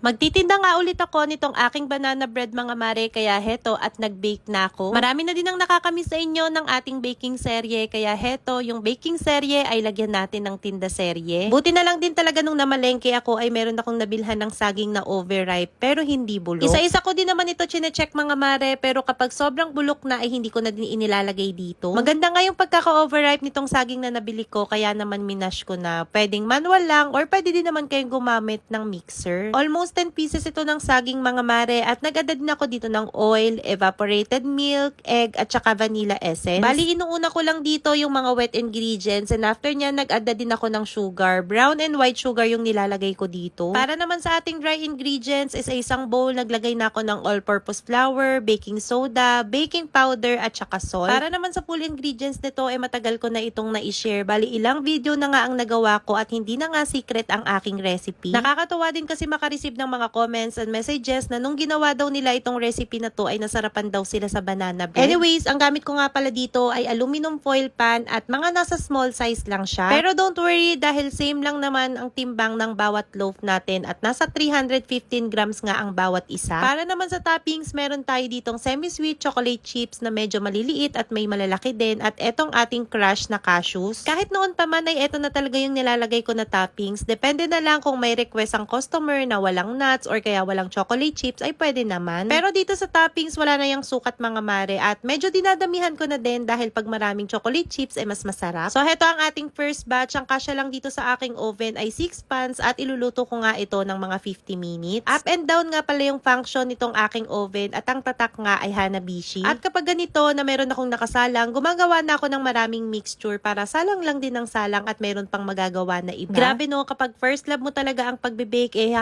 Magtitinda nga ulit ako nitong aking banana bread mga mare kaya heto at nag-bake na ako. Marami na din ang nakakamiss sa inyo ng ating baking serye kaya heto yung baking serye ay lagyan natin ng tinda serye. Buti na lang din talaga nung namalengke ako ay meron akong nabilhan ng saging na overripe pero hindi bulok. Isa-isa ko din naman ito chinecheck mga mare pero kapag sobrang bulok na ay hindi ko na din inilalagay dito. Maganda nga yung pagkaka-overripe nitong saging na nabili ko kaya naman minash ko na. Pwedeng manual lang or pwede din naman kayong gumamit ng mixer. Almost 10 pieces ito ng saging mga mare at nag-add din ako dito ng oil, evaporated milk, egg at saka vanilla essence. Bali inuuna ko lang dito yung mga wet ingredients and after niya nag-add din ako ng sugar. Brown and white sugar yung nilalagay ko dito. Para naman sa ating dry ingredients is isang bowl naglagay na ako ng all-purpose flour, baking soda, baking powder at saka salt. Para naman sa full ingredients nito ay matagal ko na itong na-share. Bali ilang video na nga ang nagawa ko at hindi na nga secret ang aking recipe. Nakakatuwa din kasi makareceive ng mga comments and messages na nung ginawa daw nila itong recipe na to ay nasarapan daw sila sa banana bread. Anyways, ang gamit ko nga pala dito ay aluminum foil pan at mga nasa small size lang siya. Pero don't worry dahil same lang naman ang timbang ng bawat loaf natin at nasa 315 grams nga ang bawat isa. Para naman sa toppings, meron tayo ditong semi-sweet chocolate chips na medyo maliliit at may malalaki din at etong ating crush na cashews. Kahit noon pa man ay eto na talaga yung nilalagay ko na toppings. Depende na lang kung may request ang customer na walang nuts or kaya walang chocolate chips ay pwede naman. Pero dito sa toppings, wala na yung sukat mga mare at medyo dinadamihan ko na din dahil pag maraming chocolate chips ay mas masarap. So heto ang ating first batch. Ang kasya lang dito sa aking oven ay 6 pans at iluluto ko nga ito ng mga 50 minutes. Up and down nga pala yung function nitong aking oven at ang tatak nga ay Hanabishi. At kapag ganito na meron akong nakasalang, gumagawa na ako ng maraming mixture para salang lang din ng salang at meron pang magagawa na iba. Grabe no, kapag first love mo talaga ang pagbe-bake, eh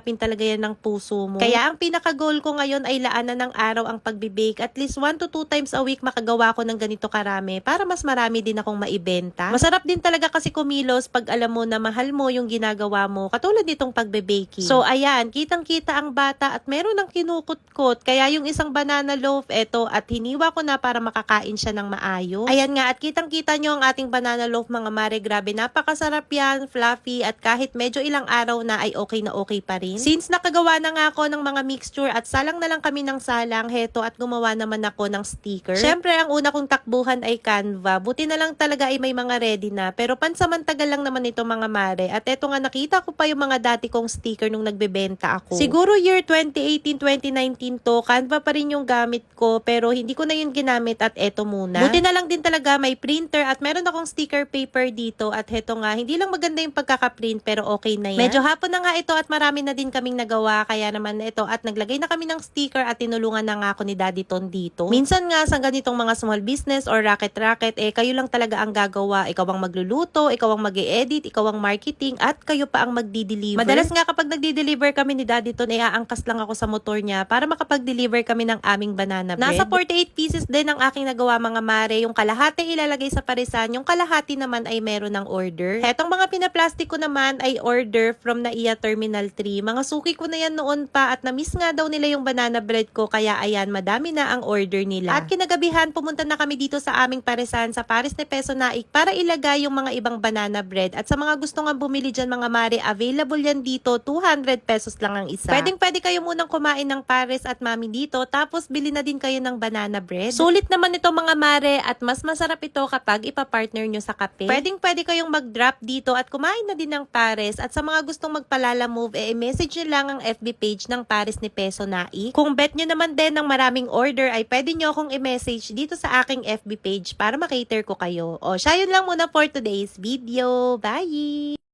hahanap-hanapin talaga yan ng puso mo. Kaya ang pinaka-goal ko ngayon ay laanan ng araw ang pagbe-bake. At least 1 to 2 times a week makagawa ko ng ganito karami para mas marami din akong maibenta. Masarap din talaga kasi kumilos pag alam mo na mahal mo yung ginagawa mo. Katulad nitong pagbe-baking. So ayan, kitang-kita ang bata at meron ng kinukutkot. Kaya yung isang banana loaf, eto, at hiniwa ko na para makakain siya ng maayos. Ayan nga, at kitang-kita nyo ang ating banana loaf mga mare. Grabe, napakasarap yan, fluffy, at kahit medyo ilang araw na ay okay na okay pa rin. Since nakagawa na nga ako ng mga mixture at salang na lang kami ng salang, heto, at gumawa naman ako ng sticker. Syempre, ang una kong takbuhan ay Canva. Buti na lang talaga ay may mga ready na. Pero pansamantagal lang naman ito mga mare. At eto nga, nakita ko pa yung mga dati kong sticker nung nagbebenta ako. Siguro year 2018, 2019 to, Canva pa rin yung gamit ko. Pero hindi ko na yun ginamit at eto muna. Buti na lang din talaga may printer at meron akong sticker paper dito. At heto nga, hindi lang maganda yung pagkakaprint pero okay na yan. Medyo hapon na nga ito at marami na din kaming nagawa. Kaya naman ito at naglagay na kami ng sticker at tinulungan na nga ako ni Daddy Ton dito. Minsan nga sa ganitong mga small business or racket-racket, eh kayo lang talaga ang gagawa. Ikaw ang magluluto, ikaw ang mag edit ikaw ang marketing, at kayo pa ang magdi-deliver. Madalas nga kapag nagdi-deliver kami ni Daddy Ton, eh aangkas lang ako sa motor niya para makapag-deliver kami ng aming banana bread. Nasa 48 pieces din ang aking nagawa mga mare. Yung kalahati ilalagay sa parisan, yung kalahati naman ay meron ng order. Hetong mga pinaplastic ko naman ay order from Naiya Terminal 3. Mga suki ko na yan noon pa at na-miss nga daw nila yung banana bread ko kaya ayan, madami na ang order nila. At kinagabihan, pumunta na kami dito sa aming parisan sa Paris de Peso Naik para ilagay yung mga ibang banana bread. At sa mga gusto nga bumili dyan mga mare, available yan dito, 200 pesos lang ang isa. Pwedeng pwede kayo munang kumain ng Paris at mami dito, tapos bili na din kayo ng banana bread. Sulit naman ito mga mare at mas masarap ito kapag ipapartner nyo sa kape. Pwedeng pwede kayong mag-drop dito at kumain na din ng Paris. At sa mga gustong magpalala move, eh, message nyo lang ang FB page ng Paris ni Peso Nai. Kung bet nyo naman din ng maraming order, ay pwede nyo akong i-message dito sa aking FB page para makater ko kayo. O, siya yun lang muna for today's video. Bye!